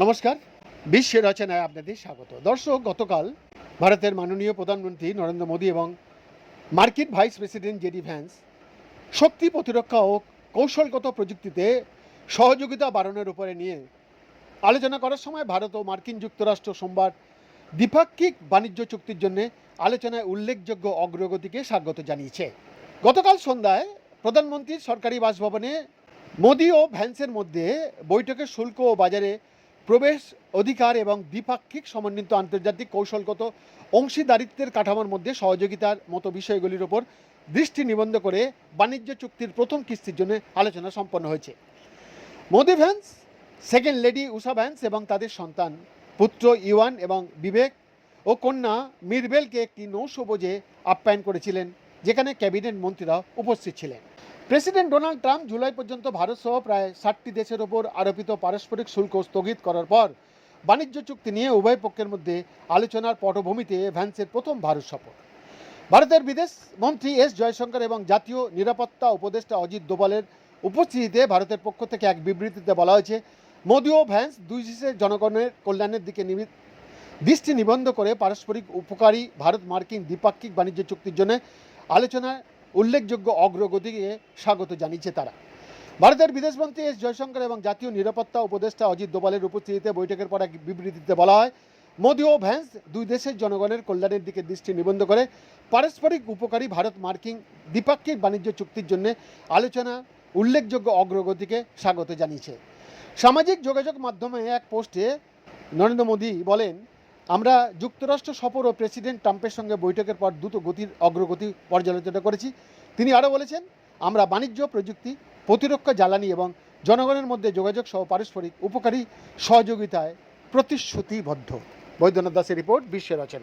নমস্কার। বিশ্বের রচনায় আপনাদের স্বাগত। দর্শক, গতকাল ভারতের মাননীয় প্রধানমন্ত্রী নরেন্দ্র মোদী এবং মার্কিন ভাইস প্রেসিডেন্ট জেডি ভ্যান্স শক্তি প্রতিরক্ষা ও কৌশলগত প্রযুক্তিতে সহযোগিতা বাড়ানোর উপরে নিয়ে আলোচনা করার সময় ভারত ও মার্কিন যুক্তরাষ্ট্র সোমবার দ্বিপাক্ষিক বাণিজ্য চুক্তির জন্য আলোচনায় উল্লেখযোগ্য অগ্রগতিকে স্বাগত জানিয়েছে। গতকাল সন্ধ্যায় প্রধানমন্ত্রীর সরকারি বাসভবনে মোদি ও ভ্যান্সের মধ্যে বৈঠকে শুল্ক ও বাজারে প্রবেশ অধিকার এবং দ্বিপাক্ষিক সমন্বিত আন্তর্জাতিক কৌশলগত অংশীদারিত্বের কাঠামোর মধ্যে সহযোগিতার মতো বিষয়গুলির ওপর দৃষ্টি নিবন্ধ করে বাণিজ্য চুক্তির প্রথম কিস্তির জন্য আলোচনা সম্পন্ন হয়েছে। Modi Vance, second lady Usha Vance এবং তাদের সন্তান পুত্র ইওয়ান এবং বিবেক ও কন্যা মিরবেলকে একটি নৌসবোজে আপ্যায়ন করেছিলেন, যেখানে ক্যাবিনেট মন্ত্রীরা উপস্থিত ছিলেন। প্রেসিডেন্ট ডোনাল্ড ট্রাম্প জুলাই পর্যন্ত ভারত সহ প্রায় ষাটটি দেশের ওপর আরোপিত পারস্পরিক শুল্ক স্থগিত করার পর বাণিজ্য চুক্তি নিয়ে উভয় পক্ষের মধ্যে আলোচনার পটভূমিতে ভ্যান্সের প্রথম ভারত সফর। ভারতের বিদেশ মন্ত্রী এস জয়শঙ্কর এবং জাতীয় নিরাপত্তা উপদেষ্টা অজিত দোভালের উপস্থিতিতে ভারতের পক্ষ থেকে এক বিবৃতিতে বলা হয়েছে মোদি ও ভ্যান্স দুই দেশের জনগণের কল্যাণের দিকে দৃষ্টি নিবন্ধ করে পারস্পরিক উপকারী ভারত মার্কিন দ্বিপাক্ষিক বাণিজ্য চুক্তির জন্য আলোচনায় উল্লেখযোগ্য অগ্রগতিকে স্বাগত জানিয়েছে তারা। ভারতের বিদেশমন্ত্রী এস জয়শঙ্কর এবং জাতীয় নিরাপত্তা উপদেষ্টা অজিত দোবালের উপস্থিতিতে বৈঠকের পর এক বিবৃতিতে বলা হয়, মোদি ও ভ্যান্স দুই দেশের জনগণের কল্যাণের দিকে দৃষ্টি নিবন্ধ করে পারস্পরিক উপকারী ভারত মার্কিন দ্বিপাক্ষিক বাণিজ্য চুক্তির জন্য আলোচনা, উল্লেখযোগ্য অগ্রগতিকে স্বাগত জানিয়েছে। সামাজিক যোগাযোগ মাধ্যমে এক পোস্টে নরেন্দ্র মোদী বলেন আমরা যুক্তরাষ্ট্র সফর ও প্রেসিডেন্ট ট্রাম্পের সঙ্গে বৈঠকের পর দ্রুত গতির অগ্রগতি পর্যালোচনা করেছি। তিনি আরও বলেছেন, আমরা বাণিজ্য, প্রযুক্তি, প্রতিরক্ষা, জ্বালানি এবং জনগণের মধ্যে যোগাযোগ সহ পারস্পরিক উপকারী সহযোগিতায় প্রতিশ্রুতিবদ্ধ। বৈদ্যনাথ দাসের রিপোর্ট বিশ্বের রচনা।